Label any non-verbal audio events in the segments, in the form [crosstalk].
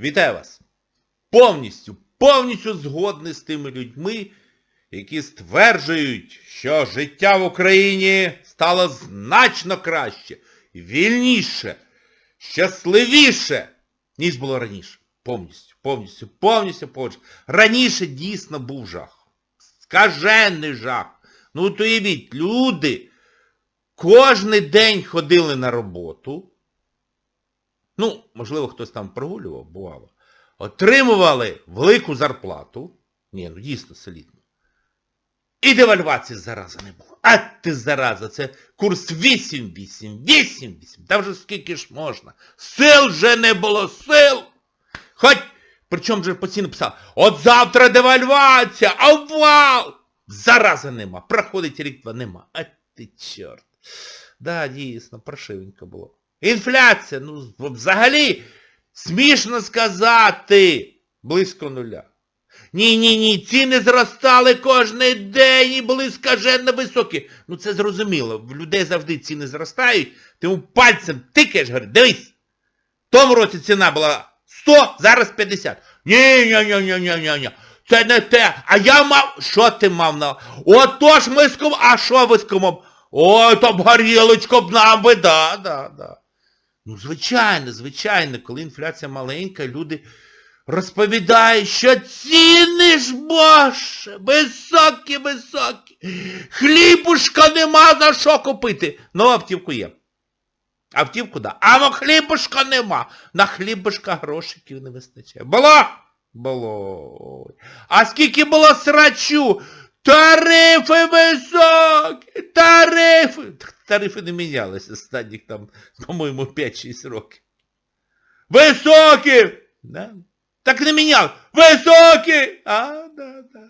Вітаю вас! Повністю, повністю згодний з тими людьми, які стверджують, що життя в Україні стало значно краще, вільніше, щасливіше, ніж було раніше. Повністю, повністю, повністю, повністю. Раніше дійсно був жах. Скажений жах. Ну от уявіть, люди кожний день ходили на роботу. Ну, можливо, хтось там прогулював, бувало. Отримували велику зарплату. Ні, ну дійсно солідно. І девальвації зараза не було. А ти зараза, це курс 8, 8, 8, 8. Та вже скільки ж можна. Сил вже не було, сил. Хоч, причому вже постійно писав, от завтра девальвація, обвал! Зараза нема. Проходить рік-два нема. А ти чорт. Да, дійсно, паршивенько було. Інфляція, ну, взагалі, смішно сказати, близько нуля. Ні-ні-ні, ціни зростали кожен день і були скаженно високі. Ну це зрозуміло, в людей завжди ціни зростають, ти пальцем тикаєш, говориш, дивись, в тому році ціна була 100, зараз 50. Ні-ні-ні-ні-ні-ні. Це не те. А я мав... Що ти мав на... Отож ми з ком... А що ви з кумом? Ой, б горілочко б нам би, да, да, да. Ну, звичайно, звичайно, коли інфляція маленька, люди розповідають, що ціни ж, боже, високі, високі. Хлібушка нема за що купити. Ну, автівку є. Автівку, да. А ну хлібушка нема. На хлібушка грошиків не вистачає. Було? Було. А скільки було срачу? Тарифи високі! Тарифи! Тарифи не мінялися останніх там, [laughs] по-моєму, 5-6 років. Високі! Да? Так не міняв. Високі! А, да, да.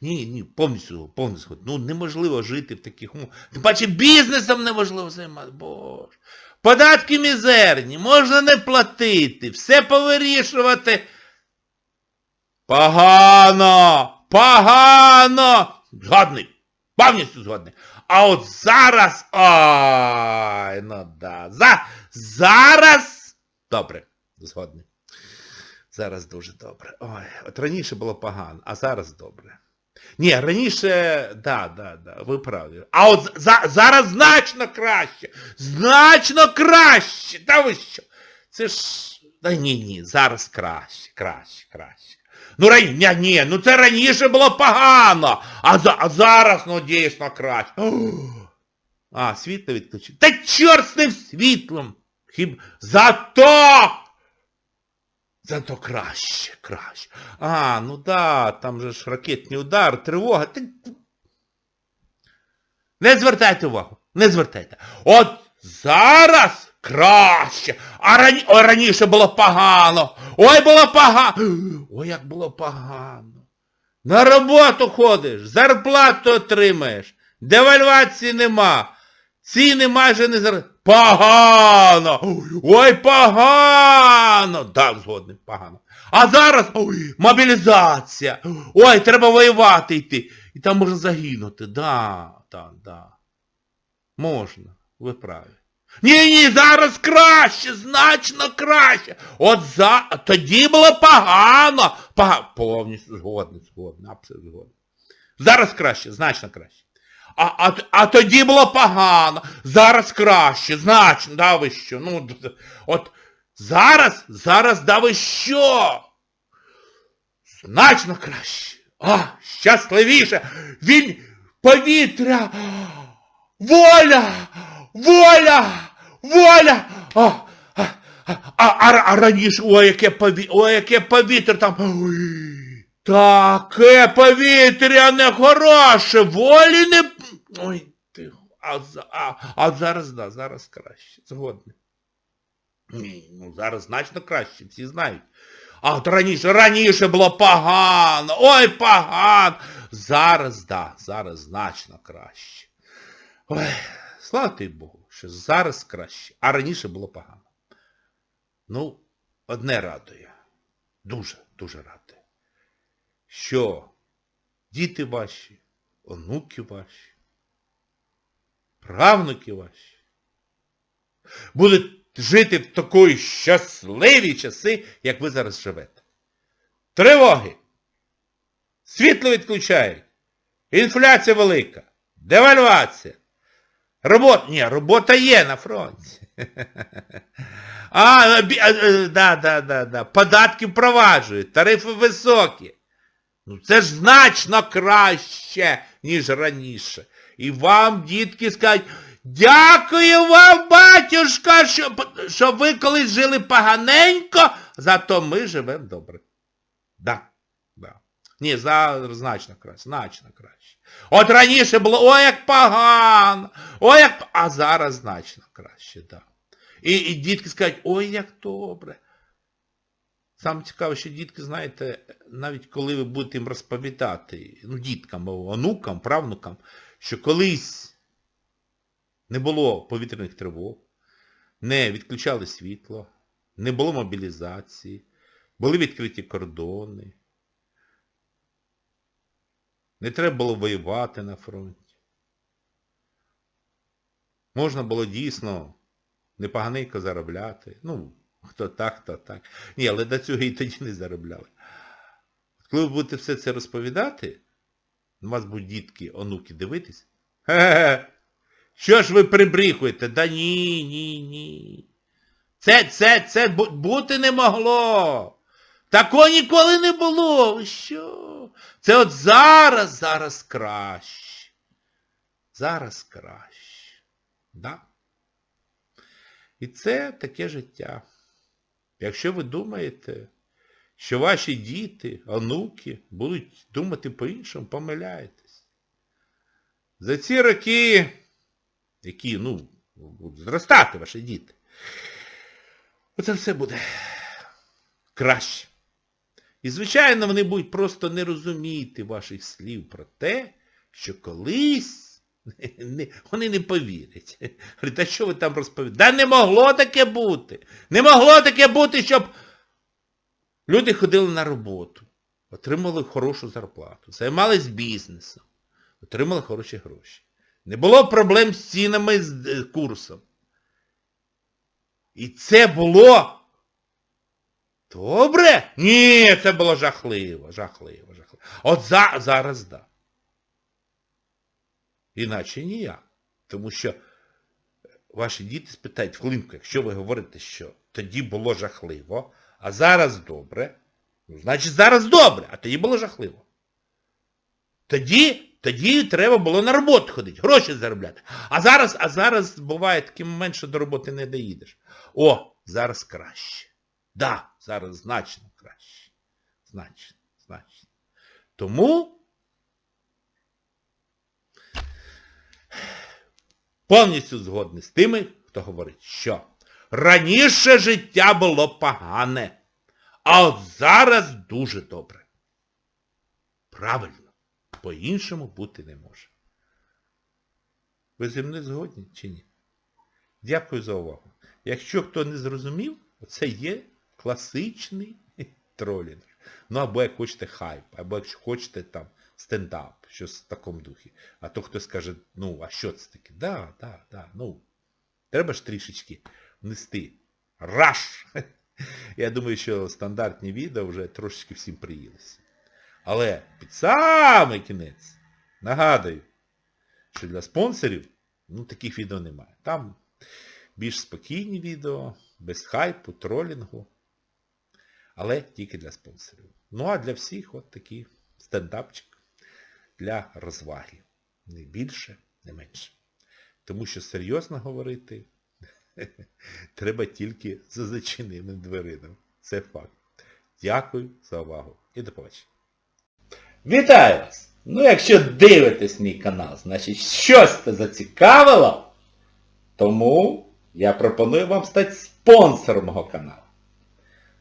Ні, ні, повністю, повністю. Ну, неможливо жити в таких умовах. Тим паче бізнесом неможливо займатися. Боже. Податки мізерні, можна не платити, все повирішувати. Погано! Погано! Згодний. Повністю згодний. А от зараз... Ай, ну да. За... Зараз... Добре, згодний. Зараз дуже добре. Ой, от раніше було погано, а зараз добре. Ні, раніше, да, да, да, ви праві. А от за, зараз значно краще. Значно краще. Та ви що? Це ж... Та ні, ні, зараз краще, краще, краще. Ну рані... ні, ні, ну це раніше було погано, а, за... а зараз, ну, дійсно краще. А, світло відключив. Та чорт з ним світлом. Хіб... Зато! Зато краще, краще. А, ну да, там же ж ракетний удар, тривога. Та... Не звертайте увагу, не звертайте. От зараз краще. А рані... Ой, раніше було погано. Ой, було погано. Ой, як було погано. На роботу ходиш, зарплату отримаєш, девальвації нема. Ціни майже не зар... Погано! Ой, погано! Так, згодний, погано. А зараз ой, мобілізація. Ой, треба воювати йти. І там можна загинути. Да, так, да. Можна, ви праві. Ні, ні, зараз краще, значно краще. От за... тоді було погано. Погано. Повністю згодний, згодний, абсолютно згодний. Зараз краще, значно краще. А, а, а тоді було погано, зараз краще, значно, да ви що? Ну, от зараз, зараз, да ви що? Значно краще. А, щасливіше. Він повітря. Воля! Воля! Воля! А, а, а, а, раніше, ой, яке повітря, ой, яке повітря там. Ой, таке повітря нехороше, волі не... Ой, ти, а, а, а зараз, да, зараз краще, згодний. Ні, ну зараз значно краще, всі знають. А от раніше, раніше було погано, ой, погано. Зараз, да, зараз значно краще. Ой, слава тобі Богу, що зараз краще, а раніше було погано. Ну, одне радує. Дуже, дуже радує. Що діти ваші, онуки ваші, правнуки ваші будуть жити в такої щасливі часи, як ви зараз живете. Тривоги. Світло відключають. Інфляція велика. Девальвація. Робота. Ні, робота є на фронті. [laughs] А, е, да, да, да, да. Податки впроваджують, тарифи високі. Ну це ж значно краще, ніж раніше. І вам, дітки, скажуть, дякую вам, батюшка, що, що ви колись жили поганенько, зато ми живемо добре. Да. Ні, зараз значно краще, значно краще. От раніше було, ой, як погано, ой, як... А зараз значно краще, да. І, і дітки скажуть, ой, як добре. Саме цікаве, що дітки, знаєте, навіть коли ви будете їм розповідати, ну, діткам, онукам, правнукам, що колись не було повітряних тривог, не відключали світло, не було мобілізації, були відкриті кордони, не треба було воювати на фронті. Можна було дійсно непоганенько заробляти. Ну, хто так, хто так. Ні, але до цього і тоді не заробляли. Коли ви будете все це розповідати, на вас будуть дітки, онуки дивитись. Ге-ге-ге. Що ж ви прибріхуєте? Да ні, ні, ні. Це, це, це бути не могло. Такого ніколи не було. Ви що? Це от зараз, зараз краще. Зараз краще. Да? І це таке життя. Якщо ви думаєте, що ваші діти, онуки будуть думати по-іншому, помиляєтесь. За ці роки, які, ну, будуть зростати ваші діти, оце все буде краще. І, звичайно, вони будуть просто не розуміти ваших слів про те, що колись [laughs] вони не повірять. Говорять, а що ви там розповідаєте? Да не могло таке бути. Не могло таке бути, щоб люди ходили на роботу, отримали хорошу зарплату, займались бізнесом, отримали хороші гроші. Не було проблем з цінами, з е, курсом. І це було добре? Ні, це було жахливо, жахливо, жахливо. От за, зараз да. Іначе ніяк. Тому що ваші діти спитають, хвилинку, якщо ви говорите, що тоді було жахливо, а зараз добре, ну, значить зараз добре, а тоді було жахливо. Тоді, тоді треба було на роботу ходити, гроші заробляти. А зараз, а зараз буває такий момент, що до роботи не доїдеш. О, зараз краще. Да, зараз значно краще. Значно, значно. Тому повністю згодний з тими, хто говорить, що раніше життя було погане, а от зараз дуже добре. Правильно, по-іншому бути не може. Ви зі мною згодні чи ні? Дякую за увагу. Якщо хто не зрозумів, це є класичний [laughs] тролінг. Ну або як хочете хайп, або якщо хочете там стендап, щось в такому духі. А то хтось скаже, ну, а що це таке? Да, да, да, ну. Треба ж трішечки внести. Раш! [laughs] Я думаю, що стандартні відео вже трошечки всім приїлися. Але під самий кінець, нагадую, що для спонсорів ну, таких відео немає. Там більш спокійні відео, без хайпу, тролінгу. Але тільки для спонсорів. Ну а для всіх от такий стендапчик для розваги. Не більше, не менше. Тому що серйозно говорити [laughs] треба тільки за зачиненим дверином. Це факт. Дякую за увагу і до побачення. Вітаю вас! Ну якщо дивитесь мій канал, значить щось це зацікавило, тому я пропоную вам стати спонсором мого каналу.